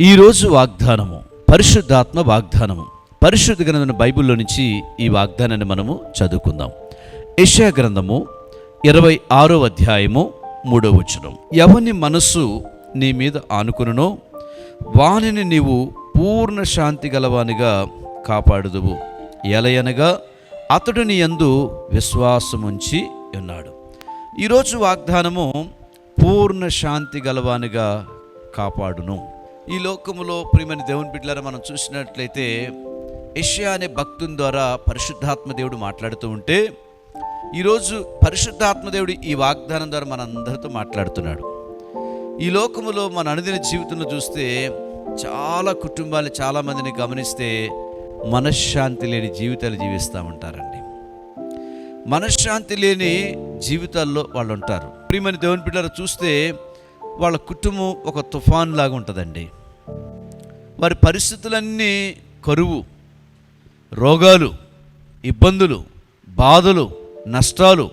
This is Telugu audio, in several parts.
ఈరోజు వాగ్దానము పరిశుద్ధాత్మ వాగ్దానము. పరిశుద్ధ గ్రంథం బైబిల్లో నుంచి ఈ వాగ్దానాన్ని మనము చదువుకుందాం. యశా గ్రంథము ఇరవై ఆరో అధ్యాయము మూడో వచనం. ఎవని మనస్సు నీ మీద ఆనుకునునో వానిని నీవు పూర్ణ శాంతి గలవానిగా కాపాడుదువు. ఎలయనగా అతడు నీ యందు విశ్వాసముంచి ఉన్నాడు. ఈరోజు వాగ్దానము పూర్ణ శాంతి గలవానిగా కాపాడును. ఈ లోకములో ప్రియమైన దేవుని బిడ్డలారా మనం చూసినట్లయితే ఏషియా అనే భక్తుని ద్వారా పరిశుద్ధాత్మ దేవుడు మాట్లాడుతూ ఉంటే ఈరోజు పరిశుద్ధాత్మ దేవుడు ఈ వాగ్దానం ద్వారా మనందరితో మాట్లాడుతున్నాడు. ఈ లోకములో మన అనుదిన జీవితంలో చూస్తే చాలా కుటుంబాలు చాలామందిని గమనిస్తే మనశ్శాంతి లేని జీవితాలు జీవిస్తూ ఉంటారండి. మనశ్శాంతి లేని జీవితాల్లో వాళ్ళు ఉంటారు ప్రియమని దేవుని బిడ్డలు చూస్తే వాళ్ళ కుటుంబం ఒక తుఫాన్ లాగా ఉంటుందండి. వారి పరిస్థితులన్నీ కరువు రోగాలు ఇబ్బందులు బాధలు నష్టాలు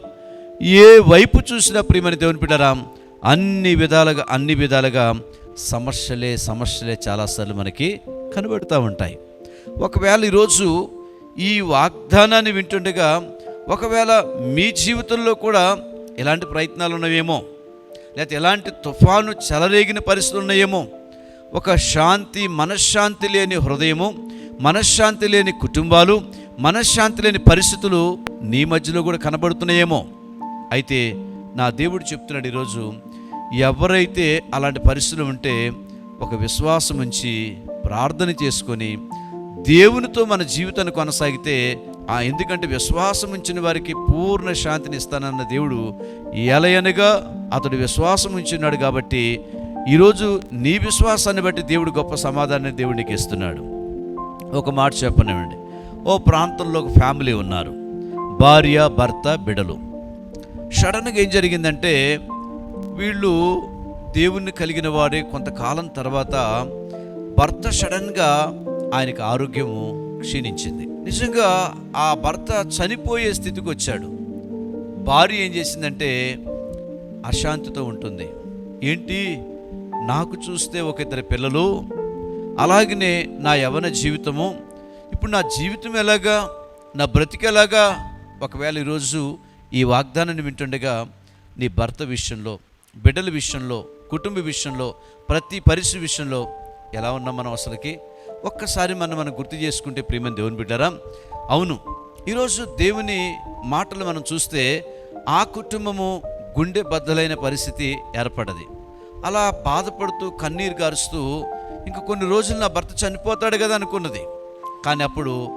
ఏ వైపు చూసినా ప్రియమని దేవుని బిడ్డరా అన్ని విధాలుగా అన్ని విధాలుగా సమస్యలే సమస్యలే చాలాసార్లు మనకి కనబడుతూ ఉంటాయి. ఒకవేళ ఈరోజు ఈ వాగ్దానాన్ని వింటుండగా ఒకవేళ మీ జీవితంలో కూడా ఇలాంటి ప్రయత్నాలు ఉన్నవేమో లేకపోతే ఎలాంటి తుఫాను చెలరేగిన పరిస్థితులు ఉన్నాయేమో. ఒక శాంతి మనశ్శాంతి లేని హృదయము మనశ్శాంతి లేని కుటుంబాలు మనశ్శాంతి లేని పరిస్థితులు నీ మధ్యలో కూడా కనబడుతున్నాయేమో. అయితే నా దేవుడు చెప్తున్నాడు ఈరోజు ఎవరైతే అలాంటి పరిస్థితులు ఉంటే ఒక విశ్వాసం ఉంచి ప్రార్థన చేసుకొని దేవునితో మన జీవితాన్ని కొనసాగితే ఆ ఎందుకంటే విశ్వాసం ఉంచిన వారికి పూర్ణ శాంతిని ఇస్తానన్న దేవుడు ఎలయనగా అతడు విశ్వాసం ఉంచున్నాడు కాబట్టి ఈరోజు నీ విశ్వాసాన్ని బట్టి దేవుడు గొప్ప సమాధానాన్ని దేవుడికి ఇస్తున్నాడు. ఒక మాట చెప్పనివ్వండి. ఓ ప్రాంతంలో ఒక ఫ్యామిలీ ఉన్నారు. భార్య భర్త బిడలు. సడన్గా ఏం జరిగిందంటే వీళ్ళు దేవుణ్ణి కలిగిన వారే కొంతకాలం తర్వాత భర్త సడన్గా ఆయనకు ఆరోగ్యము క్షీణించింది. నిజంగా ఆ భర్త చనిపోయే స్థితికి వచ్చాడు. భార్య ఏం చేసిందంటే అశాంతితో ఉంటుంది. ఏంటి? నాకు చూస్తే ఒక ఇద్దరు పిల్లలు అలాగనే నా యవన జీవితము. ఇప్పుడు నా జీవితం ఎలాగా? నా బ్రతికెలాగా ఒకవేళ ఈరోజు ఈ వాగ్దానాన్ని వింటుండగా నీ భర్త విషయంలో బిడ్డల విషయంలో కుటుంబ విషయంలో ప్రతి పరిస్థితి విషయంలో ఎలా ఉన్నాం మనం అసలుకి? ఒక్కసారి మనం మనం గుర్తు చేసుకుంటే ప్రియమైన దేవుని బిడ్డారా అవును ఈరోజు దేవుని మాటలు మనం చూస్తే ఆ కుటుంబము గుండె బద్దలైన పరిస్థితి ఏర్పడది. అలా బాధపడుతూ కన్నీరు గారుస్తూ ఇంక కొన్ని రోజులు నా భర్త చనిపోతాడు కదా అనుకున్నది. కానీ అప్పుడు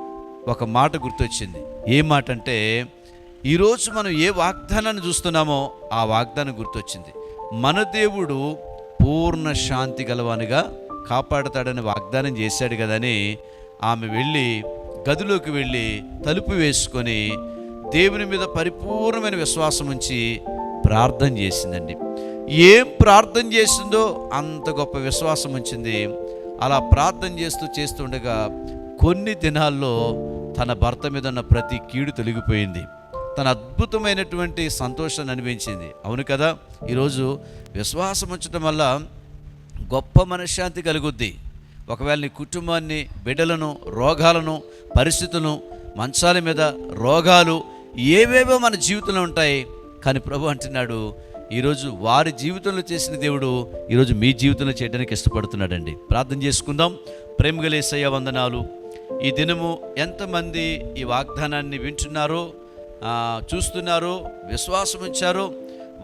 ఒక మాట గుర్తొచ్చింది. ఏ మాట అంటే ఈరోజు మనం ఏ వాగ్దానాన్ని చూస్తున్నామో ఆ వాగ్దానం గుర్తొచ్చింది. మన దేవుడు పూర్ణ శాంతి గలవానిగా కాపాడతాడని వాగ్దానం చేశాడు కదని ఆమె వెళ్ళి గదిలోకి వెళ్ళి తలుపు వేసుకొని దేవుని మీద పరిపూర్ణమైన విశ్వాసం ఉంచి ప్రార్థన చేసిందండి. ఏం ప్రార్థన చేసిందో అంత గొప్ప విశ్వాసం ఉంచింది. అలా ప్రార్థన చేస్తూ చేస్తుండగా కొన్ని దినాల్లో తన భర్త మీద ఉన్న ప్రతి కీడు తొలగిపోయింది. తన అద్భుతమైనటువంటి సంతోషాన్ని అనిపించింది అవును కదా? ఈరోజు విశ్వాసం ఉంచడం వల్ల గొప్ప మనశ్శాంతి కలుగుద్ది. ఒకవేళ నీ కుటుంబాన్ని బిడ్డలను రోగాలను పరిస్థితులను మంచాల మీద రోగాలు ఏవేవో మన జీవితంలో ఉంటాయి. కానీ ప్రభు అంటున్నాడు ఈరోజు వారి జీవితంలో చేసిన దేవుడు ఈరోజు మీ జీవితంలో చేయడానికి ఇష్టపడుతున్నాడండి. ప్రార్థన చేసుకుందాం. ప్రేమగలేసయ్య వందనాలు. ఈ దినము ఎంతమంది ఈ వాగ్దానాన్ని వింటున్నారో చూస్తున్నారు చూస్తున్నారో విశ్వాసం ఉంచారో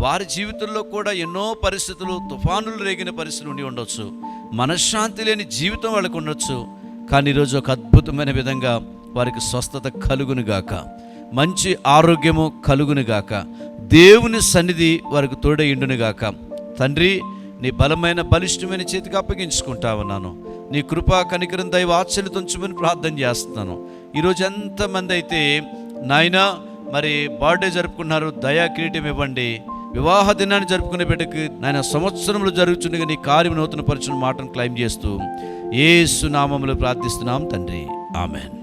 వారి జీవితంలో కూడా ఎన్నో పరిస్థితులు తుఫానులు రేగిన పరిస్థితులు ఉండి ఉండొచ్చు. మనశ్శాంతి లేని జీవితం వాళ్ళకు ఉండొచ్చు. కానీ ఈరోజు ఒక అద్భుతమైన విధంగా వారికి స్వస్థత కలుగునుగాక మంచి ఆరోగ్యము కలుగునుగాక దేవుని సన్నిధి వారికి తోడయిండునుగాక తండ్రి నీ బలమైన బలిష్టమైన చేతికి అప్పగించుకుంటా ఉన్నాను. నీ కృపా కనికరం దైవ ఆశ్చర్యతుంచమని ప్రార్థన చేస్తున్నాను. ఈరోజు ఎంతమంది అయితే నాయనా మరి బర్త్డే జరుపుకున్నారు దయా కిరీటం ఇవ్వండి. వివాహ దినాన్ని జరుపుకునే బిడ్డకి నాయన సంవత్సరంలో జరుగుతుండగా నీ కార్యం నూతన పరిచిన మాటను క్లైమ్ చేస్తూ ఏ సునామములు ప్రార్థిస్తున్నాం తండ్రి. ఆమెన్.